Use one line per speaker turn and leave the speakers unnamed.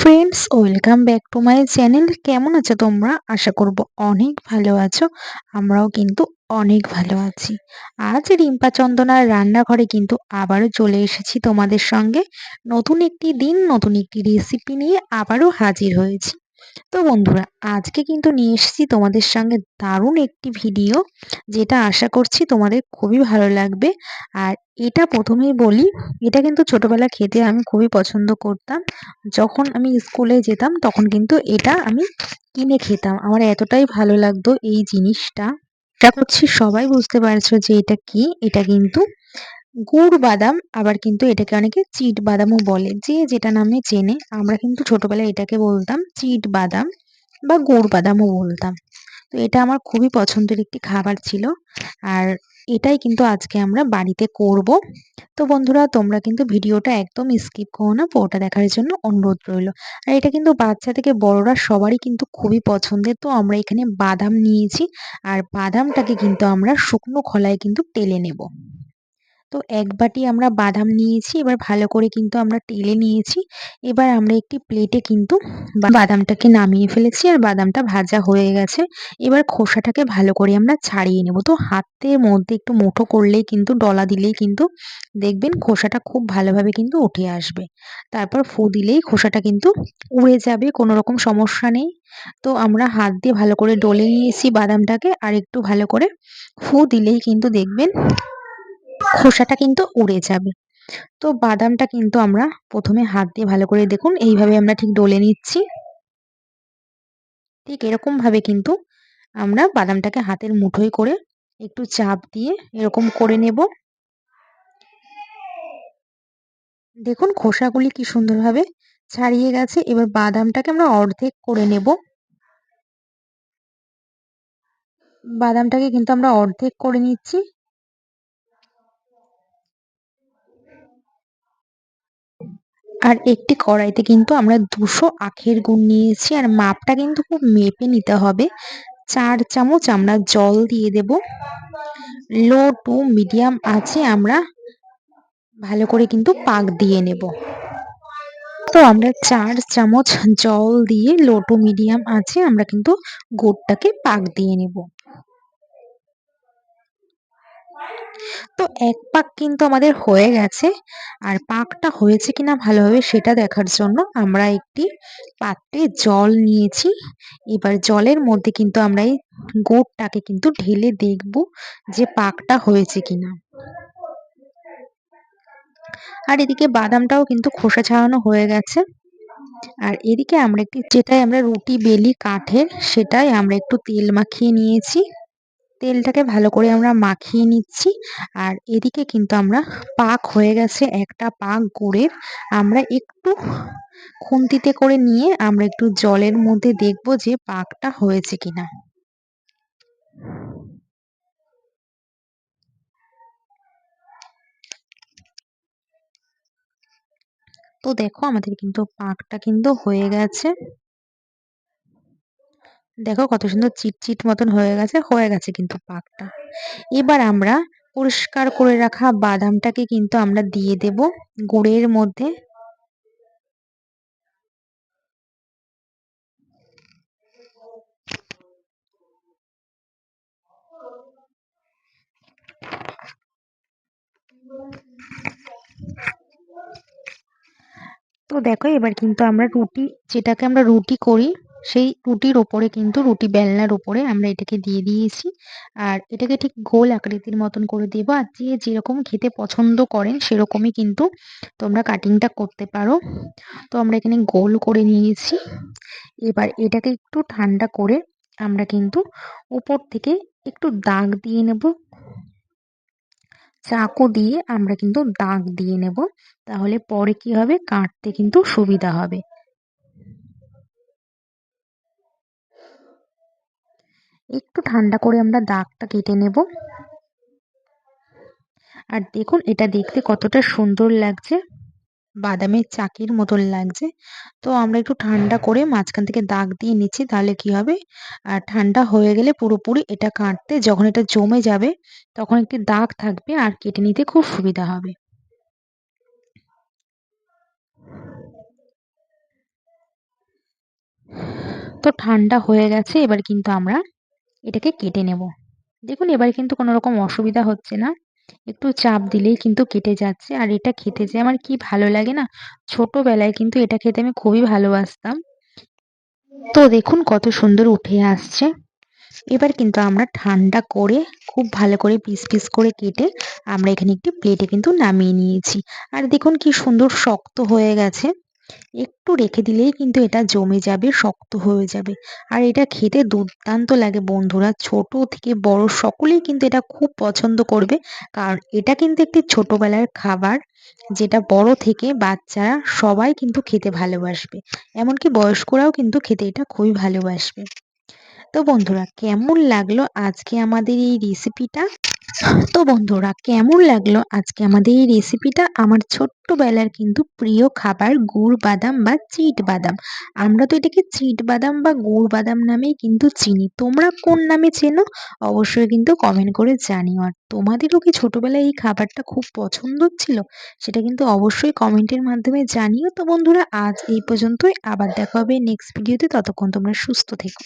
Friends welcome back to my channel কেমন আছো তোমরা? আশা করব অনেক ভালো আছো। আমরাও কিন্তু অনেক ভালো আছি। আজ রিম্পা চন্দনার রান্নাঘরে কিন্তু আবারও চলে এসেছি তোমাদের সঙ্গে। নতুন একটি দিন, নতুন একটি রেসিপি নিয়ে আবারও হাজির হয়েছি। তো বন্ধুরা, আজকে কিন্তু নিয়ে এসেছি তোমাদের সঙ্গে দারুণ একটি ভিডিও যেটা আশা করছি তোমাদের খুবই ভালো লাগবে। আর এটা প্রথমেই বলি, এটা কিন্তু ছোটবেলা খেতে আমি খুবই পছন্দ করতাম। যখন আমি স্কুলে যেতাম তখন কিন্তু এটা আমি কিনে খেতাম। আমার এতটাই ভালো লাগতো এই জিনিসটা। এটা করছি সবাই বুঝতে পারছ যে এটা কি? এটা কিন্তু গুড় বাদাম, আবার কিন্তু এটাকে অনেকে চিট বাদামও বলে। যে যেটা নামে চেনে, আমরা কিন্তু ছোটবেলায় এটাকে বলতাম চিট বাদাম বা গুড় বাদামও বলতাম। তো এটা আমার খুবই পছন্দের একটি খাবার ছিল। আর এটাই কিন্তু আজকে আমরা বাড়িতে করব। তো বন্ধুরা, তোমরা কিন্তু ভিডিওটা একদম স্কিপ করো না, পুরোটা দেখার জন্য অনুরোধ রইল। আর এটা কিন্তু বাচ্চা থেকে বড়রা সবারই কিন্তু খুবই পছন্দের। তো আমরা এখানে বাদাম নিয়েছি, আর বাদামটাকে কিন্তু আমরা শুকনো খলায় কিন্তু তেলে নেব। তো এক বাটি আমরা বাদাম নিয়েছি, এবার ভালো করে কিন্তু আমরা টেলে নিয়েছি। এবার আমরা একটি প্লেটে কিন্তু বাদামটাকে নামিয়ে ফেলেছি আর বাদামটা ভাজা হয়ে গেছে। এবার খোসাটাকে ভালো করে আমরা ছাড়িয়ে নেব। তো হাতের মধ্যে একটু মুঠো করলেই কিন্তু, ডলা দিলেই কিন্তু দেখবেন খোসাটা খুব ভালোভাবে কিন্তু উঠে আসবে। তারপর ফু দিলেই খোসাটা কিন্তু উড়ে যাবে, কোনো রকম সমস্যা নেই। তো আমরা হাত দিয়ে ভালো করে ডলে নিয়েছি বাদামটাকে, আর একটু ভালো করে ফু দিলেই কিন্তু দেখবেন খোসাটা কিন্তু উড়ে যাবে। তো বাদামটা কিন্তু আমরা প্রথমে হাত দিয়ে ভালো করে দেখুন, এইভাবে আমরা ঠিক ডলে নিচ্ছি। ঠিক এরকমভাবে কিন্তু আমরা বাদামটাকে হাতের মুঠোয় করে একটু চাপ দিয়ে এরকম করে নেব। দেখুন খোসাগুলি কি সুন্দরভাবে ছাড়িয়ে গেছে, এবার বাদামটাকে আমরা অর্ধেক করে নেব। বাদামটাকে কিন্তু আমরা অর্ধেক করে নিচ্ছি। আর একটি কড়াইতে কিন্তু আমরা দুশো আখের গুড় নিয়েছি। আর মাপটা কিন্তু খুব মেপে নিতে হবে। চার চামচ আমরা জল দিয়ে দেব। লো টু মিডিয়াম আছে আমরা ভালো করে কিন্তু পাক দিয়ে নেব। তো আমরা চার চামচ জল দিয়ে লো টু মিডিয়াম আছে আমরা কিন্তু গুড়টাকে পাক দিয়ে নেব। তো এক পাক কিন্তু আমাদের হয়ে গেছে। আর পাকটা হয়েছে কিনা ভালোভাবে সেটা দেখার জন্য আমরা একটি পাত্রে জল নিয়েছি। এবার জলের মধ্যে কিন্তু আমরা এই গুড়টাকে কিন্তু ঢেলে দেখব যে পাকটা হয়েছে কিনা। আর এদিকে বাদামটাও কিন্তু খোসা ছাড়ানো হয়ে গেছে। আর এদিকে আমরা একটি যেটাই আমরা রুটি, বেলি, কাঠের সেটাই আমরা একটু তেল মাখিয়ে নিয়েছি। তেলটাকে ভালো করে আমরা মাখিয়ে নিচ্ছি। আর এদিকে কিন্তু আমরা পাক হয়ে গেছে একটা পাক গুড়ের আমরা একটু খুন্তিতে করে নিয়ে আমরা একটু জলের মধ্যে দেখব যে পাকটা হয়েছে কিনা। তো দেখো আমাদের কিন্তু পাকটা কিন্তু হয়ে গেছে। দেখো কত সুন্দর চিটচিট মতন হয়ে গেছে হয়ে গেছে কিন্তু পাকটা। এবার আমরা পরিষ্কার করে রাখা বাদামটাকে কিন্তু আমরা দিয়ে দেব গুড়ের মধ্যে। তো দেখো এবার কিন্তু আমরা রুটি, যেটাকে আমরা রুটি করি সেই রুটির ওপরে কিন্তু রুটি বেলনার ওপরে আমরা এটাকে দিয়ে দিয়েছি। আর এটাকে ঠিক গোল আকৃতির মতন করে দেব আর যে যেরকম খেতে পছন্দ করেন সেরকমই কিন্তু তোমরা কাটিংটা করতে পারো। তো আমরা এখানে গোল করে নিয়েছি। এবার এটাকে একটু ঠান্ডা করে আমরা কিন্তু উপর থেকে একটু দাগ দিয়ে নেব। চাকু দিয়ে আমরা কিন্তু দাগ দিয়ে নেব। তাহলে পরে কি হবে? কাটতে কিন্তু সুবিধা হবে। একটু ঠান্ডা করে আমরা দাগটা কেটে নেব। আর দেখুন, এটা দেখতে কতটা সুন্দর লাগছে। বাদামের চাকির মতন লাগছে। তো আমরা একটু ঠান্ডা করে মাঝখান থেকে দাগ দিয়ে নিচ্ছি, তাহলে কি হবে? আর ঠান্ডা হয়ে গেলে পুরোপুরি এটা কাটতে, যখন এটা জমে যাবে, তখন একটি দাগ থাকবে আর কেটে নিতে খুব সুবিধা হবে। তো ঠান্ডা হয়ে গেছে, এবার কিন্তু আমরা এটাকে কেটে নেব। দেখুন, এবার কিন্তু কোনো রকম অসুবিধা হচ্ছে না। একটু চাপ দিলেই কিন্তু কেটে যাচ্ছে। আর এটা খেতে যে আমার কি ভালো লাগে না, ছোটোবেলায় কিন্তু এটা খেতে আমি খুবই ভালোবাসতাম। তো দেখুন, কত সুন্দর উঠে আসছে। এবার কিন্তু আমরা ঠান্ডা করে, খুব ভালো করে পিস পিস করে কেটে আমরা এখানে একটি প্লেটে কিন্তু নামিয়ে নিয়েছি। আর দেখুন, কি সুন্দর শক্ত হয়ে গেছে। একটু রেখে দিলেই কিন্তু এটা জমে যাবে, শক্ত হয়ে যাবে। আর এটা খেতে দুর্দান্ত লাগে বন্ধুরা। ছোট থেকে বড় সকলেই কিন্তু এটা খুব পছন্দ করবে। কারণ এটা কিন্তু একটি ছোটবেলার খাবার, যেটা বড় থেকে বাচ্চারা সবাই কিন্তু খেতে ভালোবাসবে। এমনকি বয়স্করাও কিন্তু খেতে এটা খুবই ভালোবাসবে। তো বন্ধুরা, কেমন লাগল আজকে আমাদের এই রেসিপিটা তো বন্ধুরা, কেমন লাগল আজকে আমাদের এই রেসিপিটা আমার ছোট্টবেলার কিন্তু প্রিয় খাবার গুড় বাদাম বা চিট বাদাম আমরা তো এটাকে চিট বাদাম বা গুড় বাদাম নামেই কিন্তু চিনি। তোমরা কোন নামে চেনো? অবশ্যই কিন্তু কমেন্ট করে জানিও। আর তোমাদেরও কি ছোটবেলায় এই খাবারটা খুব পছন্দ ছিল সেটা কিন্তু অবশ্যই কমেন্টের মাধ্যমে জানিও। তো বন্ধুরা, আজ এই পর্যন্তই। আবার দেখা হবে নেক্সট ভিডিওতে ততক্ষণ তোমরা সুস্থ থেকো।